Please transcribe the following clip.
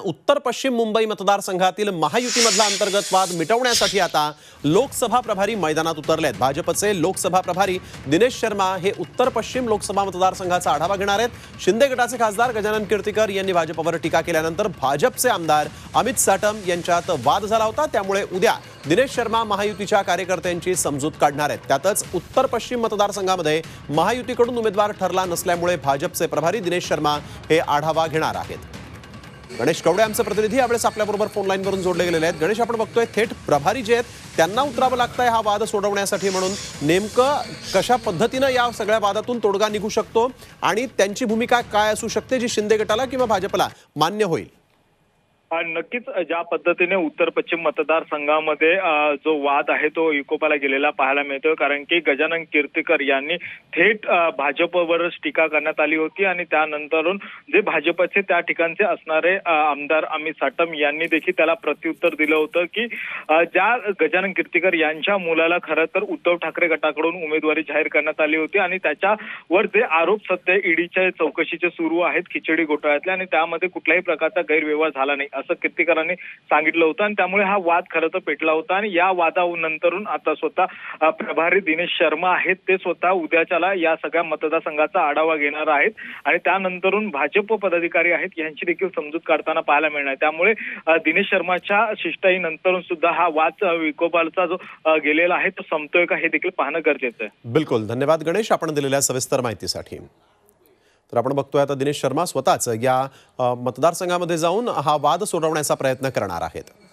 उत्तर पश्चिम मुंबई मतदारसंघातील महायुतीमधला अंतर्गत वाद मिटवण्यासाठी आता लोकसभा प्रभारी मैदानात उतरले आहेत. भाजपचे लोकसभा प्रभारी दिनेश शर्मा हे उत्तर पश्चिम लोकसभा मतदारसंघाचा आढावा घेणार आहेत. शिंदे गटाचे खासदार गजानन कीर्तीकर यांनी भाजपवर टीका केल्यानंतर भाजपचे आमदार अमित साटम यांच्यात वाद झाला होता. त्यामुळे उद्या दिनेश शर्मा महायुतीच्या कार्यकर्त्यांची समजूत काढणार आहेत. त्यातच उत्तर पश्चिम मतदारसंघामध्ये महायुतीकडून उमेदवार ठरला नसल्यामुळे भाजपचे प्रभारी दिनेश शर्मा हे आढावा घेणार आहेत. गणेश कवडे आमचे प्रतिनिधी यावेळेस आपल्याबरोबर फोन लाईनवरून जोडले गेलेले आहेत. गणेश आपण बघतोय थेट प्रभारी जे आहेत त्यांना उतरावं लागतंय हा वाद सोडवण्यासाठी म्हणून. नेमकं कशा पद्धतीनं या सगळ्या वादातून तोडगा निघू शकतो आणि त्यांची भूमिका काय असू शकते जी शिंदे गटाला किंवा भाजपला मान्य होईल? नक्कीच ज्या पद्धतीने उत्तर पश्चिम मतदारसंघामध्ये जो वाद आहे तो इकोपाला गेलेला पाहायला मिळतोय. कारण की गजानन कीर्तीकर यांनी थेट भाजपवरच टीका करण्यात आली होती आणि त्यानंतरून जे भाजपचे त्या ठिकाणचे असणारे आमदार अमित साटम यांनी देखील त्याला प्रत्युत्तर दिलं होतं की ज्या गजानन कीर्तीकर यांच्या मुलाला खरं तर उद्धव ठाकरे गटाकडून उमेदवारी जाहीर करण्यात आली होती आणि त्याच्यावर जे आरोप सध्या ईडीच्या चौकशीचे सुरू आहेत खिचडी घोटाळ्यातले आणि त्यामध्ये कुठल्याही प्रकारचा गैरव्यवहार झाला नाही. असं कीर्तीकरांनी सांगितलं होतं. आणि त्यामुळे हा वाद खरं तर पेटला होता. आणि या वादानंतरून आता स्वतः प्रभारी दिनेश शर्मा आहेत. ते स्वतः उद्याच्याला या सगळ्या मतदारसंघाचा आढावा घेणार आहेत. आणि त्यानंतरून भाजप पदाधिकारी आहेत. यांची देखील समजूत काढताना पाहायला मिळणार आहे. त्यामुळे दिनेश शर्माच्या शिष्टाई नंतरून सुद्धा हा वाद विकोपालचा जो गेलेला आहे तो संपतोय का हे देखील पाहणं गरजेचं आहे. बिलकुल. धन्यवाद गणेश आपण दिलेल्या सविस्तर माहितीसाठी. तर आपण बघतोय आता दिनेश शर्मा स्वतःच या मतदारसंघामध्ये जाऊन हा वाद सोडवण्याचा प्रयत्न करणार आहेत.